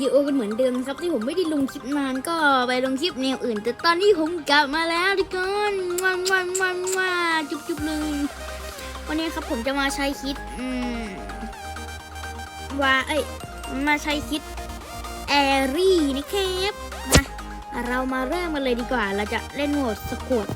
ดิโอกันเหมือนเดิมครับที่ผมไม่ได้ลงคลิปนานก็ไปลงคลิปแนวอื่น แต่ตอนนี้ผมกลับมาแล้วทุกคนวันวันวันว่าจุ๊บจุ๊บเลยวันนี้ครับผมจะมาใช้คิดอืมว่าเอ้ยมาใช้คิดแอรี่นะครับมาเรามาเริ่มกันเลยดีกว่า เราจะเล่นโหมดสควอต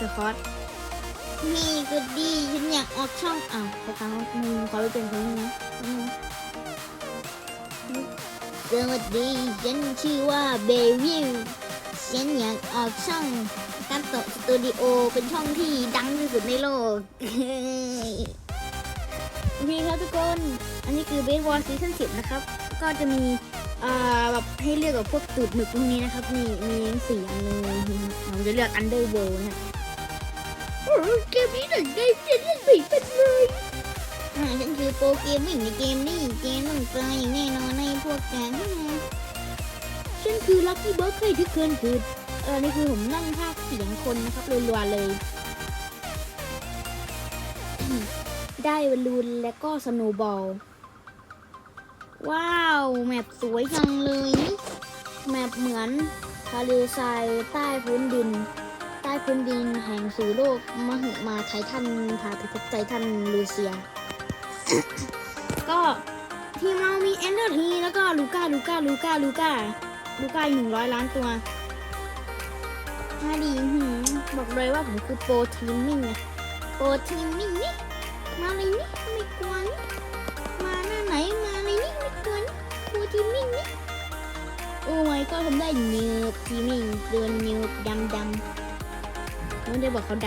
สคอตนี่ก็ดีฉันอยากออกช่องอ้าวเขาเขามึงขอไปเป็นคนนี้นะ สวัสดีฉันชื่อว่าเบวิลฉันอยากออกช่องการตสตูดิโอเป็นช่องที่ดังที่สุดในโลกโอเคครับทุกคน อันนี้คือเบสบอลซีซั่นสิบนะครับ ก็จะมีแบบให้เลือกกับพวกตูดหมึกพวกนี้นะครับ มีมีสี่อันเลยผมจะเลือกอันเดอร์เวิลด์นะโอ้เกมนี้หนึ่งได้เล่นเล่นไม่เป็นเลยฉันคือโปรเกมมิ่งในเกมนี้เกมต้องตายอย่างแน่นอน ในพวกแกฉันคือลัคกี้เบิร์ดเคยที่เกินคือเออ นี่คือผมนั่งภาคเสียงคนนะครับรัวๆเลย ได้บอลลูนและก็สโนว์บอล ว้าว แมปสวยจังเลย แมปเหมือนทะเลทรายใต้พื้นดิน ใต้พื้นดินแห่งสู่โลกมหึมาไททันพาไปพบไททันลูเซีย ก็ ทีมเรามีเอนเดอร์ทีแล้วก็ลูก้าลูก้าลูก้าลูก้าลูก้าหนึ่งร้อยล้านตัวมาดีหืมบอกเลยว่าผมคือโปรทีมมิ่งนะโปรทีมมิ่งนี่มาเลยนี่ไม่กลัวนี่มาหน้าไหนมาเลยนี่ไม่กลัวนี่โปรทีมมิ่งนี่โอ้ยก็ทำได้เนือทีมมิ่งเดินเนือดำดำไม่ได้บอกเขาด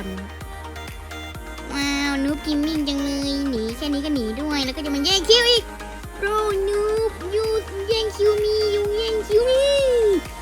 ำว้าวนูบกิมมิ่งจังเลยหนีแค่นี้ก็หนีด้วยแล้วก็จะมาแย่งคิวอีก Bro, noob, you yank you me, you yank you me.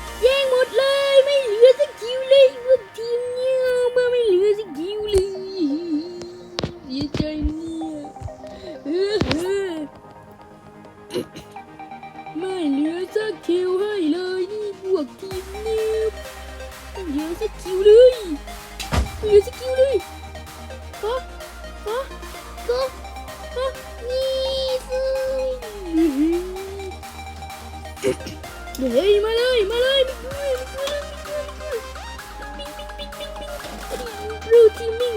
รูทีมิ่ง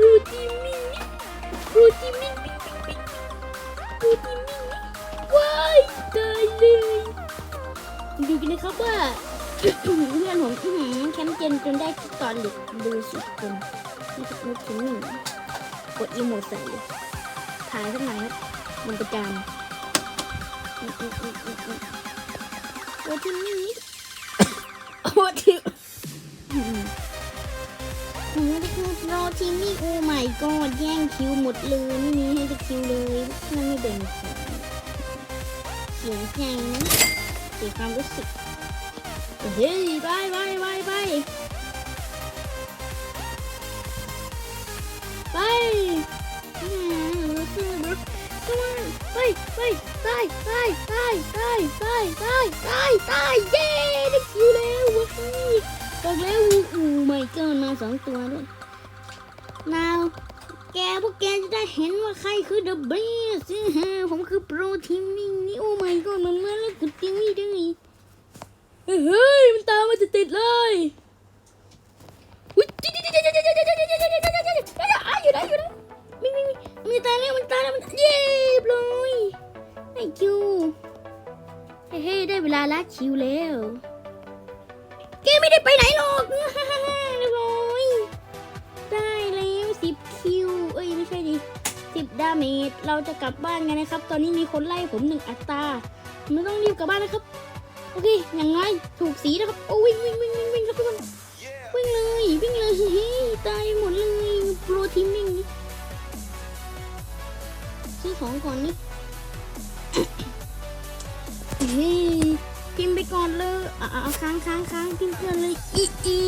รูทีมิ่งรูทีมิ่งปิ๊งปิ๊งปิ๊งรูทีมิ่งว้ายตายเลยดูกันนะครับว่าเพื่อนผมอื้อหือแคมเจนจนได้ตอนเด็กดูสิคนนี่คือรูทีมิ่งกดอีโมดใส่ถ่ายสักหน่อยครับมันประจา my god แย่งคิวหมดเลยไม่มีให้จะคิวเลยนั่นไม่แบ่งเสียใจนะเสียความรู้สึกเฮ้ยไปไปไปไปไปรู้สึกแบบก็ว่าไปไปตายตายตายตายตายตายตายตายเย้ได้คิวแล้วว้าวบอกแล้วอู้ไม่เกินมาสองตัวด้วย now แกพวกแกจะได้เห็นว่าใครคือ the best ฮะผมคือโปรทีมมิ่งนี่โอ้ my god มันเมือเล่นกับทีวีด้วยเฮ้ยมันตามมาติดๆเลยอุ๊ยอยู่ไหนอยู่ไหนมิงมิงมันตายแล้วมันตายแล้วมันเย้ปลยไอ้คิวเฮ้ยได้เวลาละคิวแล้วแกไม่ได้ไปไหนหรอกเรียบร้อยได้แล้วสิบคิ วเอ้ยดิสิบดาเมจเราจะกลับบ้านกันนะครับ ตอนนี้มีคนไล่ผมหนึ่งอัตราไม่ต้องรีบกลับบ้านนะครับ โอเค อย่างไรถูกสีนะครับ โอ้วิ่งวิ่งวิ่งวิ่งวิ่งครับทุกคนวิ่งเลยวิ่งเลยเฮ้ตายหมดเลยโปรทีมมิ่งซื้อของก่อนนี่เฮ้ยพิมไปก่อนเลยอะเอาค้างค้างค้างพิมเพื่อนเลยอีอี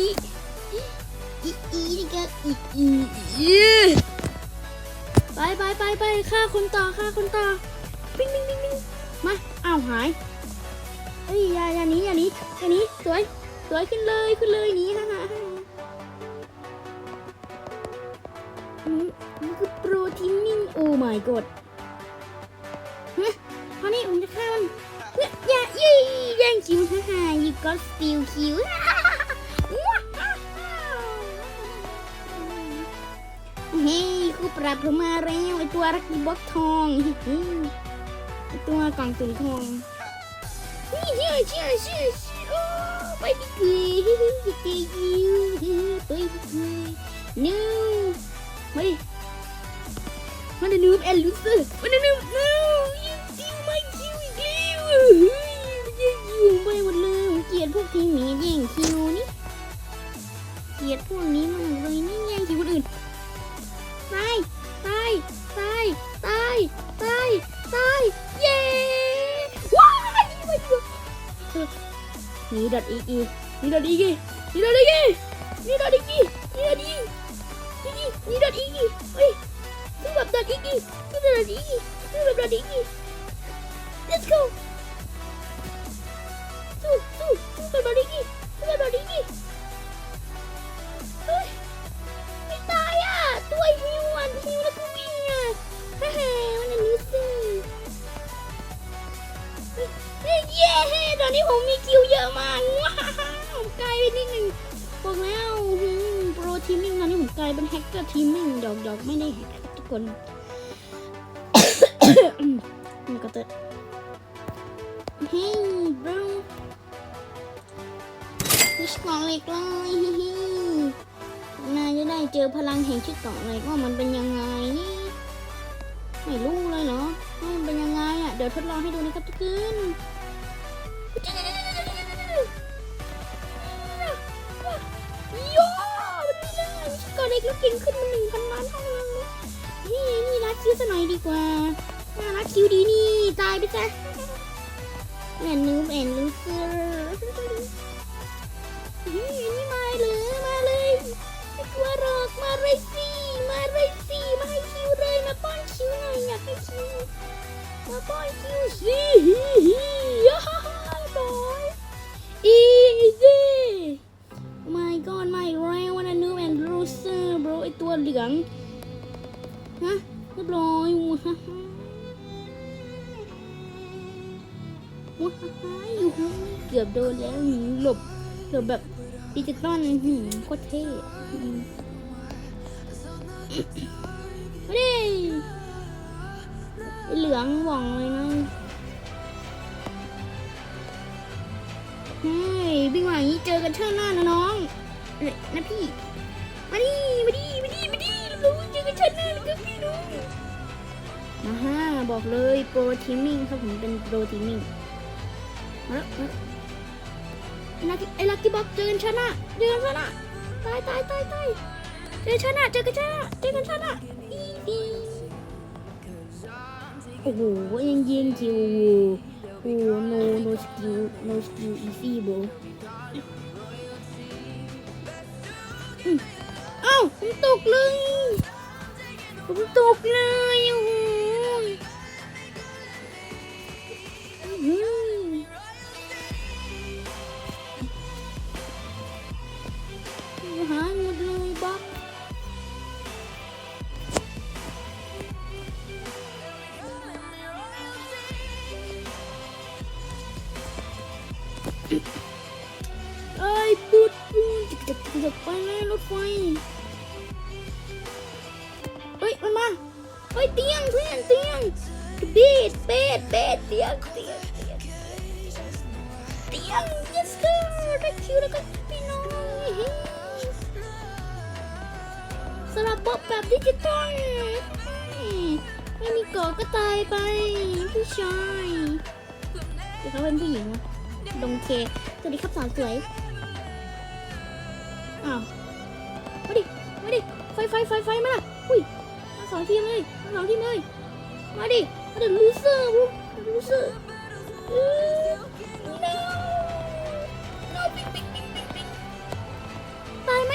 อีอีนี่ก็อีอีอี ไปไปไปไปฆ่าคนต่อฆ่าคนต่อปิ้งปิ้งปิ้งปิ้งมาอ้าวหายเฮ้ยอย่าอย่าหนี้อย่าหนี้อย่านี้สวยสวยขึ้นเลยขึ้นเลยหนีฮ่าฮ่าฮ่าอืมมันคือโปรทีมมิ่งโอ้ my god ฮะคราวนี้ผมจะฆ่ามันเนี่ยอย่ายี่แย่งคิวฮ่าฮ่า you got steal คิวเฮ้ยคู่ปรับผมมาแล้วไอตัวรักกี้บ็อกทองไอตัวกล่องตุ่มทองนี่เชื่อเชื่อเชื่อเชื่อโอ้ไปดีกว่าจะเกยไปดีกว่า no มาดิมาดินูบแอนลูเซอร์มาดินูบ no you steal my kill อีกแล้วเฮ้ยแย่งคิวไปหมดเลยเกลียดพวกทีมหมีแย่งคิวนี่เกลียดพวกนี้มากเลยนี่แย่งคิวคนอื่น ตาย เย้ว้ายไม่เจอนีดัดอีกอีหนีดัดอีกอีหนีดัดอีกอีหนีดัดอีกอีหนีดัดอีกอีหนีดัดอีกอีเฮ้ยนี่แบบดัดอีกอีนี่แบบดัดอีกอีนี่แบบดัดอีกอี ไม่ได้แฮกครับทุกคนมันก็จะเฮ้ยบรูมีสกอร์เล็กเลยเฮ้ยนายจะได้เจอพลังแห่งชุดเกาะอะไรว่ามันเป็นยังไงนี่ไม่รู้เลยเนาะว่ามันเป็นยังไงอะ เดี๋ยวทดลองให้ดูนะครับทุกคน งขึ้นมาหนึ่งพันล้านเท่าเลยนี่นี่รัดคิวซะหน่อยดีกว่าน่ารักคิวดีนี่ ตายไปซะแอนนูแอนลูเซอร์เฮ้ยนี่มาเลยมาเลยไม่กลัวหรอกมาเลยสิมาเลยสิมาให้คิวเลยมาป้อนคิวหน่อยอยากให้คิวมาป้อนคิวสิฮิฮิย่าฮ่าฮ่าบอยอีซี่ my god my right wanna know and loser bro ไอตัวเหลือง ฮะเรียบร้อยว้าว้าอยู่เกือบโดนแล้วหลบหลบแบบดิจิตอลหืมโคตรเท่อืมมาดิเหลืองหว่องเลยนะเฮ้ยวิ่งมาอย่างนี้เจอกันเท่าหน้านะน้องนะพี่ มาดิมาดิมาดิมาดิรู้เจอกันเท่าหน้าแล้วก็พี่น้มาฮ่าบอกเลยโปรทีมมิ่งครับผมเป็นโปรทีมมิ่งมาแล้วล้วไอ้ลักกี้บ็อกเจอกันชนะเจอกันชนะตายตายตายตายเจอชนะเจอกันชนะเจอกันชนะอีอีโอ้โหยังยิงคิวโอ้โห no no skill no skill easy bro อืมาผมตกเลยผมตกเลยโอ้โหอืมหายหมดเลยบ๊อบเอ้ยปูดปูดจะจะจะไปเลยรถไฟ ยงเตียงเตียงเตียง yes sir ได้คิวแล้วก็พี่น้องเฮ้ยสลับบ๊อบแบบดิจิตอลไม่มีกาะก็ตายไปผู้ชายเดี๋ยวเขาเป็นผู้หญิงวะดงเคสวัสดีครับสาวสวยอ้าวมาดิมาดิไฟไฟไฟไฟมาละอุ้ยมาสองทีมเลยมาสองทีมเลยมาดิมาดิลูเซอร์ ร์เออ no no ปิ๊งปิ๊งปิ๊งปิ๊งปิ๊งตายไหม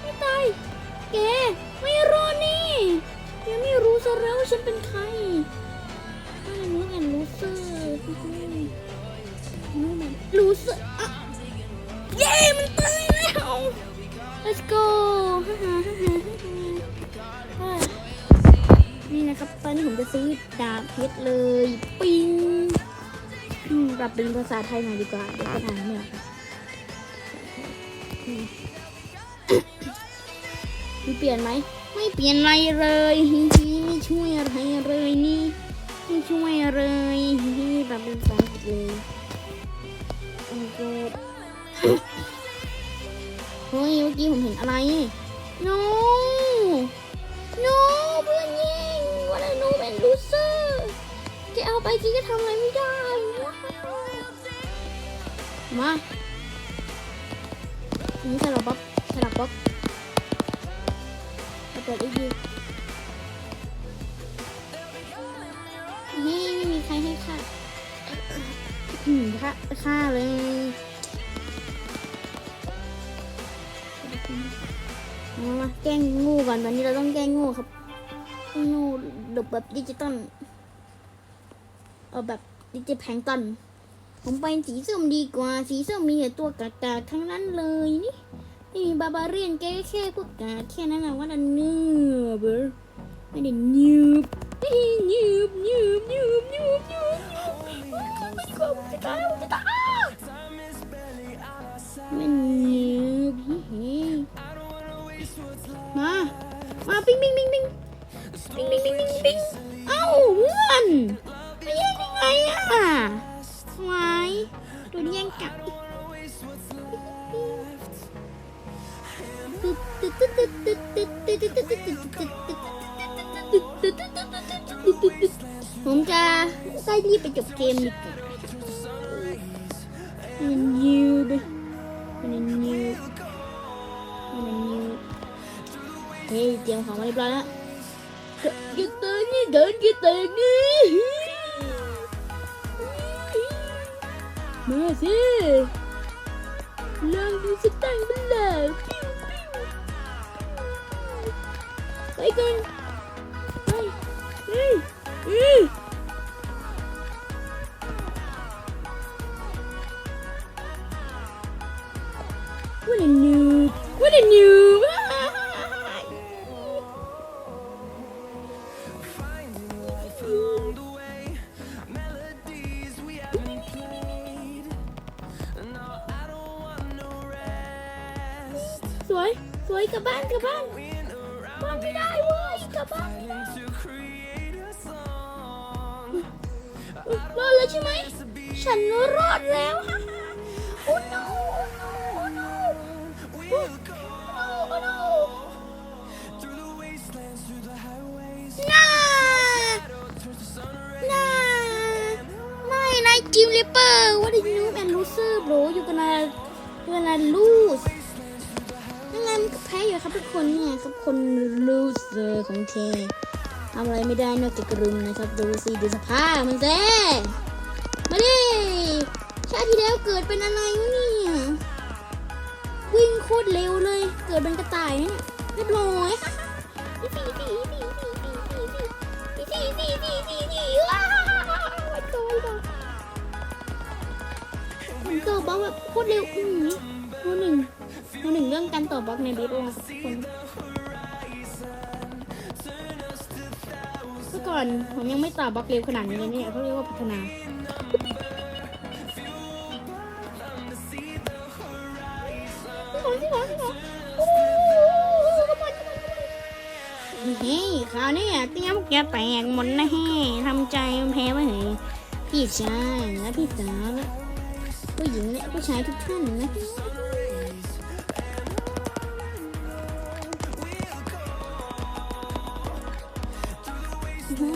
ไม่ตาย แก ไม่รอดนี่แกไม่รู้ซะแล้วว่าฉันเป็นใครไม่รู้แอนลูเซอร์รู้สึกอะเย้มันต นะครับ ตอนนี้ผมจะซื้อดาบเพชรเลย ปิ้งปรับเป็นภาษาไทยหน่อยดีกว่า เดี๋ยวก็อ่านไม่ออกอืมมีเปลี่ยนไหม ไม่เปลี่ยนอะไรเลยไม่ช่วยอะไรเลยนี่ ไม่ช่วยอะไรฮิฮิปรับเป็นภาษาอังกฤษเลยโอ้โหเฮ้ยเมื่อกี้ผมเห็นอะไร no no ไปจีก็ทำอะไรไม่ได้ มาอันนี้สลับบ๊อบสลับบ๊อบเปิดอีกทีนี่ไม่มีใครให้ค่าอืมค่าค่าเลยมามาแกล้งงูก่อนวันนี้เราต้องแกล้งงูครับงูดบแบบดิจิตอล เอาแบบดิจิแพงก์ตอนผมไปสีส้มดีกว่า สีส้มมีแต่ตัวกากาทั้งนั้นเลยนี่ไม่มีบาบาเรียนแกแค่พวกกาแค่นั้นนะว่าดันเนื้อเบอร์ไม่ได้ยืบไม่ได้ยืบยืบยืบยืบยืบไม่กลัวผมจะตายผมจะตาย mình nhiều mình nhiều thế tiền phòng mình đó cái tên đi gần cái tên đi mà gì lần đi sẽ tăng bên là bay con bay đi đi กลับบ้านบ้านไม่ได้เว้ยกลับบ้านไม่ได้รอดแล้วใช่ไหม ฉันรอดแล้วฮ่าฮ่าโอ้ no โอ้ no โอ้ no โอ้ no โอ้ no น่าน่าไม่นายจิมลิปเปอร์ what did you and loser bro you gonna you gonna lose แพ้อยู่ครับทุกคนเนี่ยครับคนลูเซอของเททำอะไรไม่ได้นอกจากกรุมนะครับ ดูสิดูสภาพมันแซ่มาดิชาติที่แล้วเกิดเป็นอะไรวะเนี่ยวิ่งโคตรเร็วเลย เกิดเป็นกระต่ายเนี่ยเรียบร้อยมันเกิดบ้าแบบโคตรเร็วอืมโคตรหนึ่ง มาหนึ่งเรื่องการต่อบล็อกในบสโอครับทุกคนเมื่อก่อนผมยังไม่ต่อบล็อกเร็วขนาดนี้เลยเนี่ยเขาเรียกว่าพัฒนาเฮ้ยคราวนี้เตรียมแกแตกหมดนะเฮ้ทำใจแพ้ไว้เหยพี่ชายและพี่สาวและผู้หญิงและผู้ชายทุกท่านนะ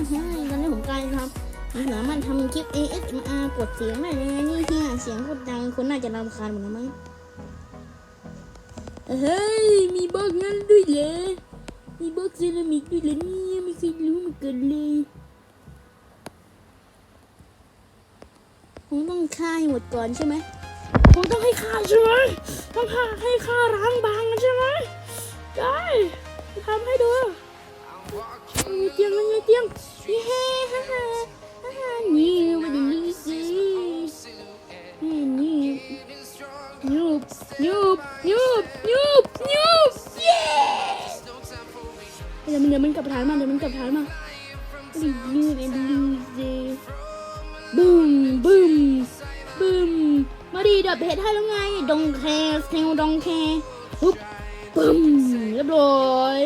ใช่ตอนนี้ผมกลายครับผมสามารถทำคลิป ASMR กดเสียงได้เลยนี่เฮียเสียงโคตรดังคนน่าจะรำคาญหมดแล้วมั้งเฮ้ยมีบล็อกนั้นด้วยเหรอมีบล็อกเซรามิกด้วยเหรอเนี่ยไม่เคยรู้มาก่อนเลยผมต้องฆ่าให้หมดก่อนใช่ไหมผมต้องให้ฆ่าใช่ไหมต้องฆ่าให้ฆ่าร้างบางใช่ไหมได้ทำให้ดู เตียงมันมีเตียงเฮ้ฮ่าฮ่าฮ่านี่วันนี้สินี่นี่ยูบยูบยูบยูบยูบเย้เดี๋ยวมันเดี๋ยวมันกลับฐานมาเดี๋ยวมันกลับฐานมาวันนี้ยูบ and lose บึ้มบึ้มบึ้มมาดีดับเพชรให้แล้วไงดองแคร์เซลดองแคร์ปุ๊บบึ้มเรียบร้อย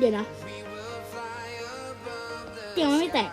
เดี๋ยวนะเตียงมันไม่แตก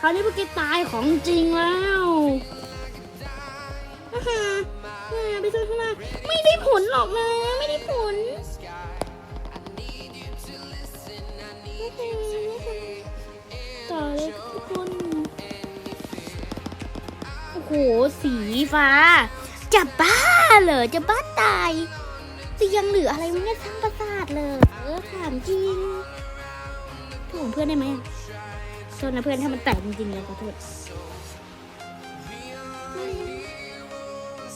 คราวนี้พวกแกตายของจริงแล้วอ่าฮะอ่าไปซื้อข้างหน้าไม่ได้ผลหรอกนะ ไม่ได้ผลต่อเลยทุกคน โอ้โห สีฟ้า จะบ้าเหรอ จะบ้าตายเตียงหรืออะไรมันเนี่ยสร้างประสาทเลยเออถามจริงโทษเพื่อนได้ไหมอะ โทษนะเพื่อนถ้ามันแตกจริงๆเลยขอโทษ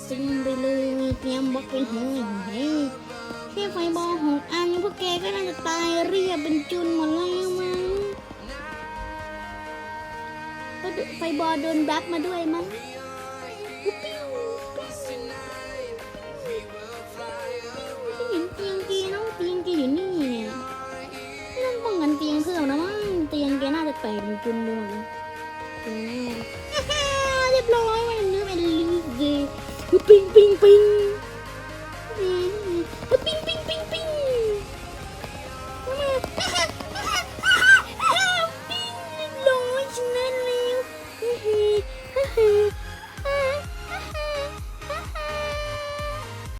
ซึ่งไปเลยเตรียมบล็อกไปหงเฮ้ยแค่ไฟบอลหกอันพวกแกก็น่าจะตายเรียบเป็นจุนหมดแล้วมั้งก็ไฟบอลโดนแบล็กมาด้วยมั้ง